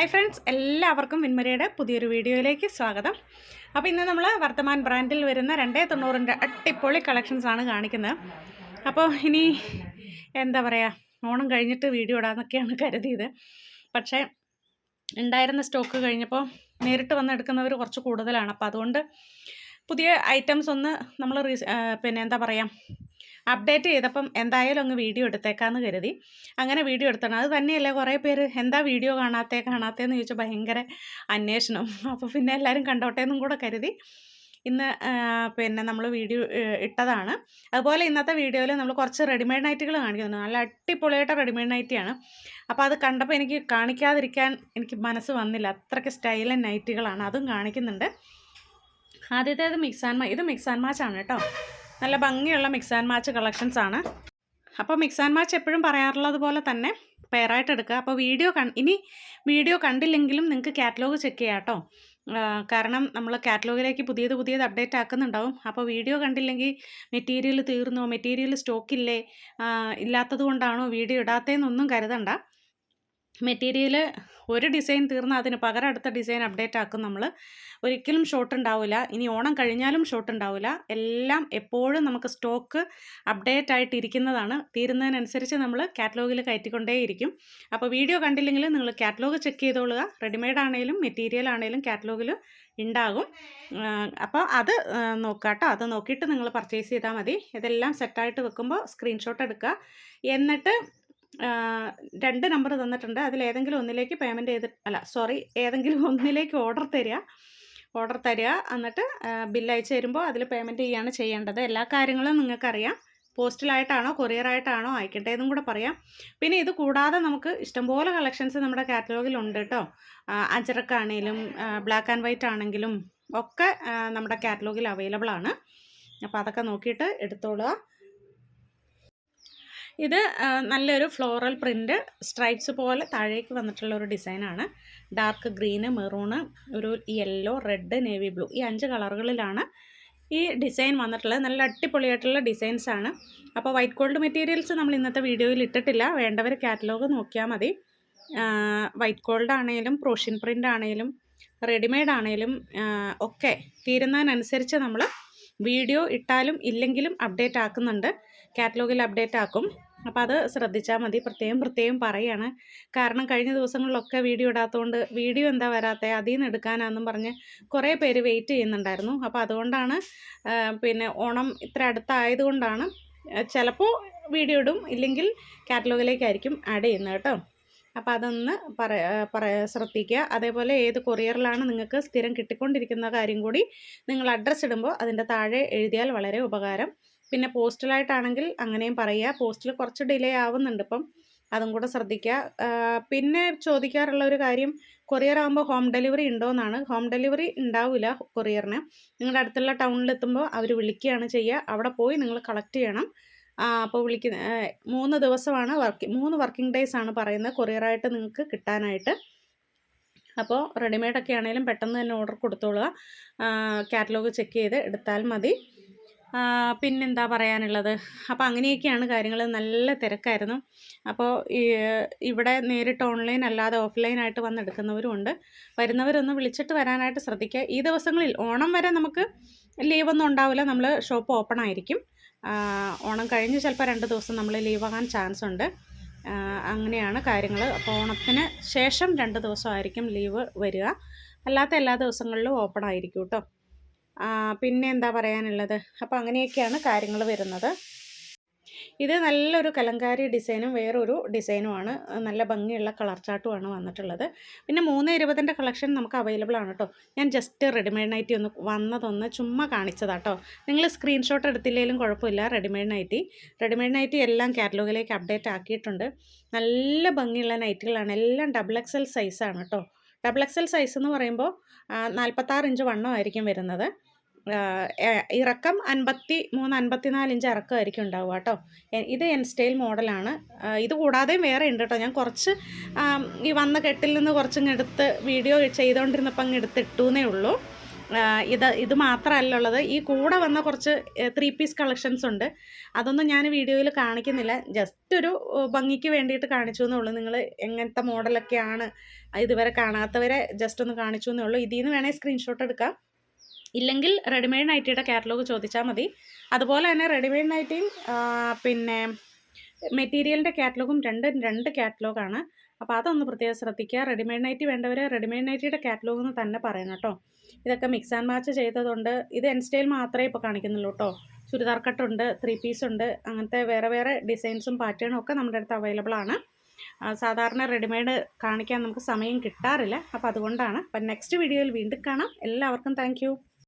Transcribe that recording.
Hi friends എല്ലാവർക്കും വിൻമരിയുടെ പുതിയൊരു വീഡിയോയിലേക്ക് സ്വാഗതം. അപ്പോൾ ഇന്ന് നമ്മൾ വർത്തമാൻ ബ്രാൻഡിൽ വരുന്ന രണ്ടേ തൊണ്ണൂറിന്റെ അട്ടിപ്പൊളി കളക്ഷൻസാണ് കാണിക്കുന്നത്. അപ്പോൾ ഇനി എന്താ പറയുക ഓണം കഴിഞ്ഞിട്ട് വീഡിയോ ഇടാമെന്നൊക്കെയാണ് കരുതിയത്. പക്ഷേ ഉണ്ടായിരുന്ന സ്റ്റോക്ക് കഴിഞ്ഞപ്പോൾ നേരിട്ട് വന്ന് എടുക്കുന്നവർ കുറച്ച് കൂടുതലാണ്. അപ്പോൾ അതുകൊണ്ട് പുതിയ ഐറ്റംസ് ഒന്ന് നമ്മൾ പിന്നെ എന്താ പറയുക അപ്ഡേറ്റ് ചെയ്തപ്പം എന്തായാലും അങ്ങ് വീഡിയോ എടുത്തേക്കാന്ന് കരുതി. അങ്ങനെ വീഡിയോ എടുത്തണം. അത് തന്നെയല്ല കുറേ പേര് എന്താ വീഡിയോ കാണാത്തേ കാണാത്തേന്ന് ചോദിച്ചാൽ ഭയങ്കര അന്വേഷണം. അപ്പോൾ പിന്നെ എല്ലാവരും കണ്ടോട്ടെ എന്നും കൂടെ കരുതി. ഇന്ന് പിന്നെ നമ്മൾ വീഡിയോ ഇട്ടതാണ്. അതുപോലെ ഇന്നത്തെ വീഡിയോയിൽ നമ്മൾ കുറച്ച് റെഡിമെയ്ഡ് നൈറ്റുകൾ കാണിക്കുന്നു. നല്ല അടിപൊളിയായിട്ട് റെഡിമെയ്ഡ് നൈറ്റിയാണ് അപ്പോൾ അത് കണ്ടപ്പോൾ എനിക്ക് കാണിക്കാതിരിക്കാൻ എനിക്ക് മനസ്സ് വന്നില്ല. അത്രയ്ക്ക് സ്റ്റൈലൻ നൈറ്റുകളാണ് അതും കാണിക്കുന്നുണ്ട്. ആദ്യത്തേത് മിക്സ് ആൻഡ് ഇത് മിക്സ് ആൻഡ് മാച്ചാണ് കേട്ടോ. നല്ല ഭംഗിയുള്ള മിക്സ് ആൻഡ് മാച്ച് കളക്ഷൻസ് ആണ്. അപ്പോൾ മിക്സ് ആൻഡ് മാച്ച് എപ്പോഴും പറയാറുള്ളത് പോലെ തന്നെ പെയറായിട്ട് എടുക്കുക. അപ്പോൾ വീഡിയോ ഇനി വീഡിയോ കണ്ടില്ലെങ്കിലും നിങ്ങൾക്ക് കാറ്റലോഗ് ചെക്ക് ചെയ്യാം കേട്ടോ. കാരണം നമ്മൾ കാറ്റലോഗിലേക്ക് പുതിയത് പുതിയത് അപ്ഡേറ്റ് ആക്കുന്നുണ്ടാവും. അപ്പോൾ വീഡിയോ കണ്ടില്ലെങ്കിൽ മെറ്റീരിയൽ തീർന്നോ മെറ്റീരിയൽ സ്റ്റോക്കില്ലേ ഇല്ലാത്തത് കൊണ്ടാണോ വീഡിയോ ഇടാത്തതെന്നൊന്നും കരുതണ്ട. മെറ്റീരിയൽ ഒരു ഡിസൈൻ തീർന്നാൽ അതിന് പകരം അടുത്ത ഡിസൈൻ അപ്ഡേറ്റ് ആക്കും നമ്മൾ ഒരിക്കലും ഷോർട്ട് ഉണ്ടാവില്ല ഇനി ഓണം കഴിഞ്ഞാലും ഷോർട്ട് ഉണ്ടാവില്ല എല്ലാം എപ്പോഴും നമുക്ക് സ്റ്റോക്ക് അപ്ഡേറ്റ് ആയിട്ടിരിക്കുന്നതാണ് തീരുന്നതിനനുസരിച്ച് നമ്മൾ കാറ്റലോഗിൽ കയറ്റിക്കൊണ്ടേയിരിക്കും. അപ്പോൾ വീഡിയോ കണ്ടില്ലെങ്കിൽ നിങ്ങൾ കാറ്റലോഗ് ചെക്ക് ചെയ്തോളുക. റെഡിമെയ്ഡ് ആണെങ്കിലും മെറ്റീരിയൽ ആണെങ്കിലും കാറ്റലോഗിൽ ഉണ്ടാകും അപ്പോൾ അത് നോക്കാട്ടോ. അത് നോക്കിയിട്ട് നിങ്ങൾ പർച്ചേസ് ചെയ്താൽ മതി. ഇതെല്ലാം സെറ്റായിട്ട് വെക്കുമ്പോൾ സ്ക്രീൻഷോട്ട് എടുക്കുക. എന്നിട്ട് രണ്ട് നമ്പർ തന്നിട്ടുണ്ട്. അതിൽ ഏതെങ്കിലും ഒന്നിലേക്ക് പേയ്മെന്റ് ചെയ്ത് അല്ല സോറി ഏതെങ്കിലും ഒന്നിലേക്ക് ഓർഡർ തരിക. ഓർഡർ തരിക. എന്നിട്ട് ബില്ല് അയച്ചു തരുമ്പോൾ അതിൽ പേയ്മെന്റ് ചെയ്യുകയാണ് ചെയ്യേണ്ടത്. എല്ലാ കാര്യങ്ങളും നിങ്ങൾക്കറിയാം. പോസ്റ്റിലായിട്ടാണോ കൊറിയറായിട്ടാണോ അയക്കട്ടെ എന്നും കൂടെ പറയാം. പിന്നെ ഇത് കൂടാതെ നമുക്ക് ഇഷ്ടംപോലെ കളക്ഷൻസ് നമ്മുടെ കാറ്റലോഗിലുണ്ട് കേട്ടോ. അജറക്കാണേലും ബ്ലാക്ക് ആൻഡ് വൈറ്റ് ആണെങ്കിലും ഒക്കെ നമ്മുടെ കാറ്റലോഗിൽ അവൈലബിൾ ആണ്. അപ്പോൾ അതൊക്കെ നോക്കിയിട്ട് എടുത്തോളുക. ഇത് നല്ലൊരു ഫ്ലോറൽ പ്രിന്റ് സ്ട്രൈപ്സ് പോലെ താഴേക്ക് വന്നിട്ടുള്ള ഒരു ഡിസൈനാണ്. ഡാർക്ക് ഗ്രീന് മെറൂണ് ഒരു യെല്ലോ റെഡ് നേവി ബ്ലൂ ഈ അഞ്ച് കളറുകളിലാണ് ഈ ഡിസൈൻ വന്നിട്ടുള്ളത്. നല്ല അടിപൊളിയായിട്ടുള്ള ഡിസൈൻസ് ആണ്. അപ്പോൾ വൈറ്റ് ഗോൾഡ് മെറ്റീരിയൽസ് നമ്മൾ ഇന്നത്തെ വീഡിയോയിൽ ഇട്ടിട്ടില്ല. വേണ്ടവർ കാറ്റലോഗ് നോക്കിയാൽ മതി. വൈറ്റ് ഗോൾഡ് ആണെങ്കിലും പ്രോഷ്യൻ പ്രിന്റ് ആണെങ്കിലും റെഡിമെയ്ഡ് ആണെങ്കിലും ഒക്കെ തീരുന്നതിനനുസരിച്ച് നമ്മൾ വീഡിയോ ഇട്ടാലും ഇല്ലെങ്കിലും അപ്ഡേറ്റ് ആക്കുന്നുണ്ട്. കാറ്റലോഗിൽ അപ്ഡേറ്റ് ആക്കും. അപ്പോൾ അത് ശ്രദ്ധിച്ചാൽ മതി. പ്രത്യേകം പ്രത്യേകം പറയാണ്. കാരണം കഴിഞ്ഞ ദിവസങ്ങളിലൊക്കെ വീഡിയോ ഇടാത്തതുകൊണ്ട് വീഡിയോ എന്താ വരാത്തത് അതിൽ നിന്ന് എടുക്കാനാണെന്നും പറഞ്ഞ് കുറേ പേര് വെയിറ്റ് ചെയ്യുന്നുണ്ടായിരുന്നു. അപ്പോൾ അതുകൊണ്ടാണ് പിന്നെ ഓണം ഇത്ര അടുത്തായതുകൊണ്ടാണ് ചിലപ്പോൾ വീഡിയോ ഇടും. ഇല്ലെങ്കിൽ കാറ്റലോഗിലേക്കായിരിക്കും ആഡ് ചെയ്യുന്നത് കേട്ടോ. അപ്പോൾ അതൊന്ന് പറ പറ ശ്രദ്ധിക്കുക. അതേപോലെ ഏത് കൊറിയറിലാണ് നിങ്ങൾക്ക് സ്ഥിരം കിട്ടിക്കൊണ്ടിരിക്കുന്ന കാര്യം കൂടി നിങ്ങൾ അഡ്രസ്സ് ഇടുമ്പോൾ അതിന്റെ താഴെ എഴുതിയാൽ വളരെ ഉപകാരം. പിന്നെ പോസ്റ്റലായിട്ടാണെങ്കിൽ അങ്ങനെയും പറയുക. പോസ്റ്റിൽ കുറച്ച് ഡിലേ ആവുന്നുണ്ട് ഇപ്പം. അതും കൂടെ ശ്രദ്ധിക്കുക. പിന്നെ ചോദിക്കാറുള്ള ഒരു കാര്യം കൊറിയർ ആകുമ്പോൾ ഹോം ഡെലിവറി ഉണ്ടോ എന്നാണ് ഹോം ഡെലിവറി ഉണ്ടാവില്ല കൊറിയറിന്. നിങ്ങളുടെ അടുത്തുള്ള ടൗണിൽ എത്തുമ്പോൾ അവർ വിളിക്കുകയാണ് ചെയ്യുക. അവിടെ പോയി നിങ്ങൾ കളക്ട് ചെയ്യണം. അപ്പോൾ വിളിക്കുന്ന മൂന്ന് ദിവസമാണ് വർക്ക് മൂന്ന് വർക്കിംഗ് ഡേയ്സ് ആണ് പറയുന്നത് കൊറിയറായിട്ട് നിങ്ങൾക്ക് കിട്ടാനായിട്ട്. അപ്പോൾ റെഡിമെയ്ഡൊക്കെ ആണെങ്കിലും പെട്ടെന്ന് തന്നെ ഓർഡർ കൊടുത്തോളുക. കാറ്റലോഗ് ചെക്ക് ചെയ്ത് എടുത്താൽ മതി. പിന്നെന്താ പറയാനുള്ളത്? അപ്പോൾ അങ്ങനെയൊക്കെയാണ് കാര്യങ്ങൾ നല്ല തിരക്കായിരുന്നു. അപ്പോൾ ഇവിടെ നേരിട്ട് ഓൺലൈൻ അല്ലാതെ ഓഫ്ലൈനായിട്ട് വന്നെടുക്കുന്നവരും ഉണ്ട്. വരുന്നവരൊന്ന് വിളിച്ചിട്ട് വരാനായിട്ട് ശ്രദ്ധിക്കുക. ഈ ദിവസങ്ങളിൽ ഓണം വരെ നമുക്ക് ലീവൊന്നും ഉണ്ടാവില്ല. നമ്മൾ ഷോപ്പ് ഓപ്പൺ ആയിരിക്കും. ഓണം കഴിഞ്ഞ് ചിലപ്പോൾ രണ്ട് ദിവസം നമ്മൾ ലീവ് ആകാൻ ചാൻസ് ഉണ്ട്. അങ്ങനെയാണ് കാര്യങ്ങൾ അപ്പോൾ ഓണത്തിന് ശേഷം രണ്ട് ദിവസമായിരിക്കും ലീവ് വരിക. അല്ലാത്ത എല്ലാ ദിവസങ്ങളിലും ഓപ്പൺ ആയിരിക്കും കേട്ടോ പിന്നെ എന്താ പറയാനുള്ളത്? അപ്പോൾ അങ്ങനെയൊക്കെയാണ് കാര്യങ്ങൾ വരുന്നത്. ഇത് നല്ലൊരു കലങ്കാരി ഡിസൈനും വേറൊരു ഡിസൈനുമാണ്. നല്ല ഭംഗിയുള്ള കളർ ചാർട്ടുമാണ് വന്നിട്ടുള്ളത്. പിന്നെ മൂന്ന് ഇരുപതിന്റെ കളക്ഷൻ നമുക്ക് അവൈലബിൾ ആണ് കേട്ടോ. ഞാൻ ജസ്റ്റ് റെഡിമെയ്ഡ് നൈറ്റി ഒന്ന് വന്നതൊന്ന് ചുമ്മാ കാണിച്ചതാട്ടോ നിങ്ങൾ സ്ക്രീൻഷോട്ട് എടുത്തില്ലെങ്കിലും കുഴപ്പമില്ല. Readymade nightie. റെഡിമെയ്ഡ് നൈറ്റി എല്ലാം കാറ്റലോഗിലേക്ക് അപ്ഡേറ്റ് ആക്കിയിട്ടുണ്ട്. നല്ല ഭംഗിയുള്ള നൈറ്റുകളാണ്. എല്ലാം ഡബിൾ എക്സൽ സൈസാണ് കേട്ടോ. ഡബിൾ എക്സൽ സൈസ് എന്ന് പറയുമ്പോൾ നാൽപ്പത്താറ് ഇഞ്ച് വണ്ണമായിരിക്കും വരുന്നത്. ഇറക്കം അൻപത്തി മൂന്ന് അൻപത്തിനാല് ഇഞ്ച് ഇറക്കമായിരിക്കും ഉണ്ടാവുക കേട്ടോ. ഇത് എൻ സ്റ്റൈൽ മോഡലാണ്. ഇത് കൂടാതെ വേറെ ഉണ്ട് കേട്ടോ. ഞാൻ കുറച്ച് ഈ വന്ന കെട്ടിൽ നിന്ന് കുറച്ചിങ്ങ് എടുത്ത് വീഡിയോ ചെയ്തുകൊണ്ടിരുന്നപ്പോൾ അങ്ങ് എടുത്തിട്ടു എന്നേ ഉള്ളൂ ഇത് ഇത് മാത്രമല്ല ഉള്ളത്. ഈ കൂടെ വന്ന കുറച്ച് ത്രീ പീസ് കളക്ഷൻസ് ഉണ്ട്. അതൊന്നും ഞാൻ വീഡിയോയിൽ കാണിക്കുന്നില്ല. ജസ്റ്റ് ഒരു ഭംഗിക്ക് വേണ്ടിയിട്ട് കാണിച്ചു എന്നേ ഉള്ളൂ. നിങ്ങൾ എങ്ങനത്തെ മോഡലൊക്കെയാണ് ഇതുവരെ കാണാത്തവരെ ജസ്റ്റ് ഒന്ന് കാണിച്ചു എന്നേ ഉള്ളൂ. ഇതിൽ നിന്ന് വേണേൽ സ്ക്രീൻഷോട്ട് എടുക്കാം. ഇല്ലെങ്കിൽ റെഡിമെയ്ഡ് നൈറ്റിയുടെ കാറ്റലോഗ് ചോദിച്ചാൽ മതി. അതുപോലെ തന്നെ റെഡിമെയ്ഡ് നൈറ്റിയും പിന്നെ മെറ്റീരിയലിന്റെ കാറ്റലോഗും രണ്ട് രണ്ട് കാറ്റലോഗാണ് അപ്പോൾ അതൊന്ന് പ്രത്യേകം ശ്രദ്ധിക്കുക. റെഡിമെയ്ഡ് നൈറ്റി വേണ്ടവർ റെഡിമെയ്ഡ് നൈറ്റിയുടെ കാറ്റലോഗ് എന്ന് തന്നെ പറയണം കേട്ടോ. ഇതൊക്കെ മിക്സ് ആൻഡ് മാച്ച് ചെയ്തതുകൊണ്ട് ഇത് എൻ സ്റ്റൈൽ മാത്രമേ ഇപ്പോൾ കാണിക്കുന്നുള്ളൂ കേട്ടോ. ചുരിദാർ കട്ടുണ്ട് ത്രീ പീസ് ഉണ്ട് അങ്ങനത്തെ വേറെ വേറെ ഡിസൈൻസും പാറ്റേണും ഒക്കെ നമ്മുടെ അടുത്ത് അവൈലബിൾ ആണ്. സാധാരണ റെഡിമെയ്ഡ് കാണിക്കാൻ നമുക്ക് സമയം കിട്ടാറില്ല. അപ്പോൾ അതുകൊണ്ടാണ്. അപ്പം നെക്സ്റ്റ് വീഡിയോയിൽ വീണ്ടും കാണാം. എല്ലാവർക്കും താങ്ക്